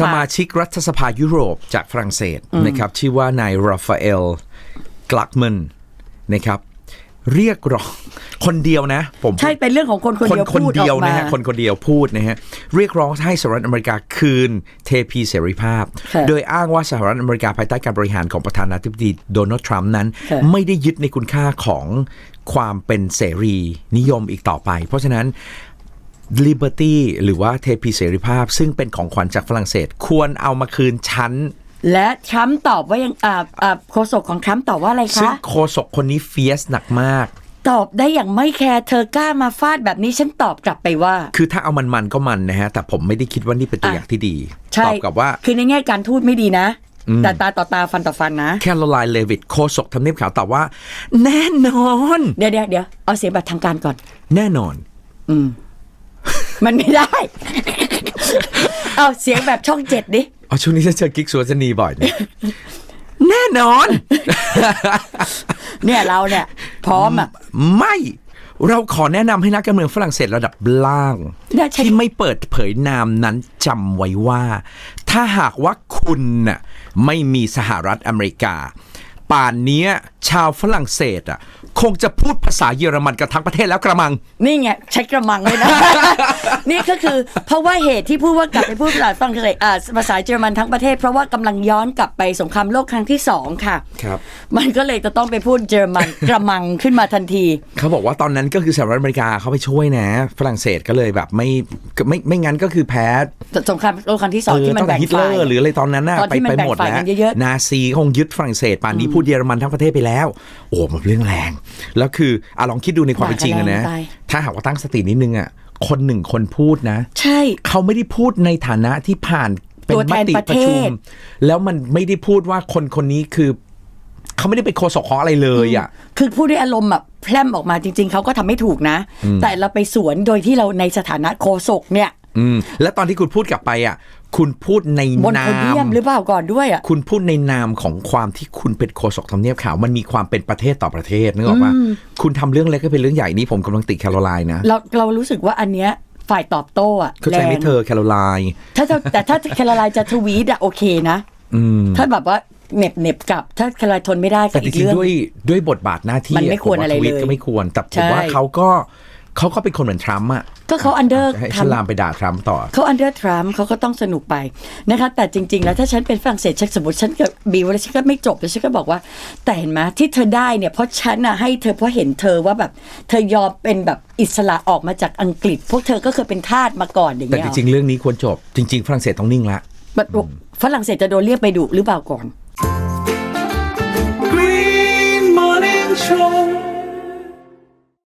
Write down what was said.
สมาชิกรัฐสภายุโรปจากฝรั่งเศสนะครับชื่อว่านายราฟาเอลกลักมันนะครับเรียกร้องคนเดียวนะผมใช่เป็นเรื่องของคนคนคนเดียวคนพูดอเดียวอกมานะฮะคนคนเดียวพูดนะฮะเรียกร้องให้สหรัฐอเมริกาคืนเทพีเสรีภาพค่ะโดยอ้างว่าสหรัฐอเมริกาภายใต้การบริหารของประธานาธิบดีโดนัลด์ทรัมป์นั้นค่ะไม่ได้ยึดในคุณค่าของความเป็นเสรีนิยมอีกต่อไป เพราะฉะนั้น Liberty หรือว่าเทพีเสรีภาพ ซึ่งเป็นของขวัญจากฝรั่งเศส ควรเอามาคืนชั้นและทรัมป์ตอบว่ายังอ่าอ่าโฆษกของทรัมป์ตอบว่าอะไรซึ่งคะโคศกคนนี้เฟียสหนักมาก ตอบได้อย่างไม่แคร์เธอกล้ามาฟาดแบบนี้ฉันตอบกลับไปว่า คือถ้าเอามันๆก็มันนะฮะ แต่ผมไม่ได้คิดว่านี่เป็นตัวอะอย่างที่ดีใช่ตอบกับว่า คือในแง่การทูตไม่ดีนะ แต่ตาต่อตาฟันต่อฟันนะ แคโรไลน์เลวิตโคศกทำเนียบขาวตอบว่า แน่นอน เดี๋ยวเดี๋ยวเดี๋ยวเอาเสียงแบบทางการก่อน แน่นอนมั นไม่ได้ เอาเสียงแบบช่องเจ็ดดิอ๋อช่วงนี้ฉันเจอกิ๊กสวนสนีบ่อยนะแน่นอน เนี่ยเราเนี่ย พร้อมอะ ไม่เราขอแนะนำให้นักการเมืองฝรั่งเศสระดับล่างได้ใช่ที่ไม่เปิดเผยนามนั้นจำไว้ว่า ถ้าหากว่าคุณน่ะไม่มีสหรัฐอเมริกา ป่านเนี้ยชาวฝรั่งเศสอะคงจะพูดภาษาเยอรมันกันทั้งประเทศแล้วกระมัง นี่ไงใช้กระมังเลยนะ นี่ก็คือเพราะว่าเหตุที่พูดว่ากลับไปพูดภาษาฝรั่งเศสอ่าภาษาเยอรมันทั้งประเทศ เพราะว่ากำลังย้อนกลับไปสงครามโลกครั้งที่สองค่ะครับมันก็เลยจะต้องไปพูดเยอรมันกระมังขึ้นมาทันที เขาบอกว่าตอนนั้นก็คือสหรัฐอเมริกาเขาไปช่วยนะ ฝรั่งเศสก็เลยแบบไม่ไม่ไม่งั้นก็คือแพ้สงครามโลกครั้งที่สองที่มันตั้งแต่แบ่งฮิตเลอฝ่ายร์หรืออะไรตอนนั้นน่ะตอนไปที่มันไปแบ่งหมดฝ่ายแล้กัวนเยอะๆนาซีคงยึดฝรั่งเศสป่านนี้พูดเยอรมันทั้งประเทศไปแล้ว โอ้มันเรื่องแรง แล้วคืออะลองคิดดูในความเป็นจริงอะนะด่ากันแรงตายถ้าหากว่าตั้งสตินิดนึงอะคนหนึ่งคนพูดนะ ใช่ เขาไม่ได้พูดในฐานะที่ผ่านเป็นตัวมแทนติประประเทศชุม แล้วมันไม่ได้พูดว่าคนคนนี้คือเขาไม่ได้เป็นโฆษกของอะไรเลยอะ คือพูดด้วยอารมณ์แบบแพร่มออกมาจริง ๆ เขาก็ทำไม่ถูกนะ แต่เราไปสวนโดยที่เราในสถานะโคศกเนี่ย อืมและตอนที่คุณพูดกลับไปอะ คุณพูดในบนนาโพเดียมม หรือเปล่าก่อนด้วยอะ คุณพูดในนามของความที่คุณเป็นโฆษกทำเนียบขาว มันมีความเป็นประเทศต่อประเทศนึกออกปะคุณทำเรื่องเล็กก็เป็นเรื่องใหญ่นี่ผมกำลังติดแคโรไลน์นะเราเรารู้สึกว่าอันเนี้ยฝ่ายตอบโต้อะเข้าใจไหมแรงเธอแคโรไลน์ถ้าถ้าแต่ถ้าแคลรายจะทวีตอะโอเคนะ อืม ถ้าแบบว่าเหน็บเหน็บกลับ ถ้าแคลรายทนไม่ได้ก็แต่จอีกริงเรื่อง ๆด้วยด้วยบทบาทหน้าที่มันไม่ควรผว่าอะไรทวิตเลยก็ไม่ควร แต่ผมใช่ว่าเขาก็ เขาก็เป็นคนเหมือนทรัมป์อะก็เขาอันเดอร์ใรันลามไปด่าทรัมป์ต่อ เขาอันเดอร์ทรัมป์เขาก็ต้องสนุกไปนะคะแต่จริง ๆ แล้วถ้าฉันเป็นฝรั่งเศสฉันสมมติฉันกับบีวแล้วฉันก็ไม่จบแล้วฉันก็บอกว่า แต่เห็นไหมที่เธอได้เนี่ยเพราะฉันอะให้เธอเพราะเห็นเธอว่าแบบ เธอยอมเป็นแบบอิสระออกมาจากอังกฤษ พวกเธอก็เคยเป็นทาสมาก่อนอย่างแต่เงี้ยจริงๆเรื่องนี้ควรจบ จริง ๆ ฝรั่งเศสต้องนิ่งละฝรั่งเศสจะโดนเรียกไปดุหรือเปล่าก่อน Green Morning Show